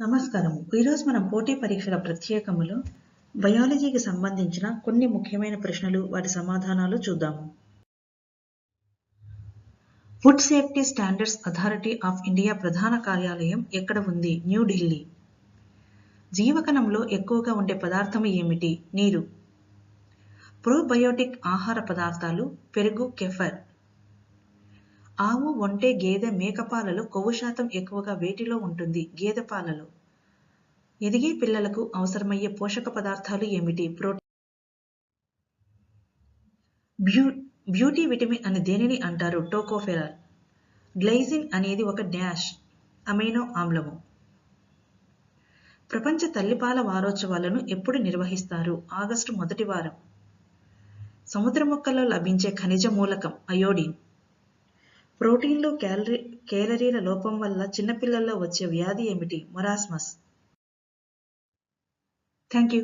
నమస్కారం ఈరోజు మనం పోటీ పరీక్షల ప్రత్యేకములో బయాలజీకి సంబంధించిన కొన్ని ముఖ్యమైన ప్రశ్నలు వాటి సమాధానాలు చూద్దాము. Food safety standards authority of India ప్రధాన కార్యాలయం ఎక్కడ ఉంది? న్యూఢిల్లీ జీవకణంలో ఎక్కువగా ఉండే పదార్థం ఏమిటి? నీరు. ప్రోబయోటిక్ ఆహార పదార్థాలు పెరుగు కెఫర్. ఆవు ఒంటె గేదె మేకపాలలో కొవ్వు శాతం ఎక్కువగా వేటిలో ఉంటుంది? గేదె పాలలో. ఎదిగే పిల్లలకు అవసరమయ్యే పోషక పదార్థాలు ఏమిటి? ప్రోటీన్. బ్యూ బ్యూటీ విటమిన్ అని దేనిని అంటారు? టోకోఫెరాల్. గ్లైజిన్ అనేది ఒక డాష్ అమైనో ఆమ్లము. ప్రపంచ తల్లిపాల వారోత్సవాలను ఎప్పుడు నిర్వహిస్తారు? ఆగస్టు మొదటి వారం. సముద్ర మొక్కల్లో లభించే ఖనిజ మూలకం అయోడిన్. ప్రోటీన్లు క్యాలరీ కేలరీల లోపం వల్ల చిన్నపిల్లల్లో వచ్చే వ్యాధి ఏమిటి? మొరాస్మస్. Thank you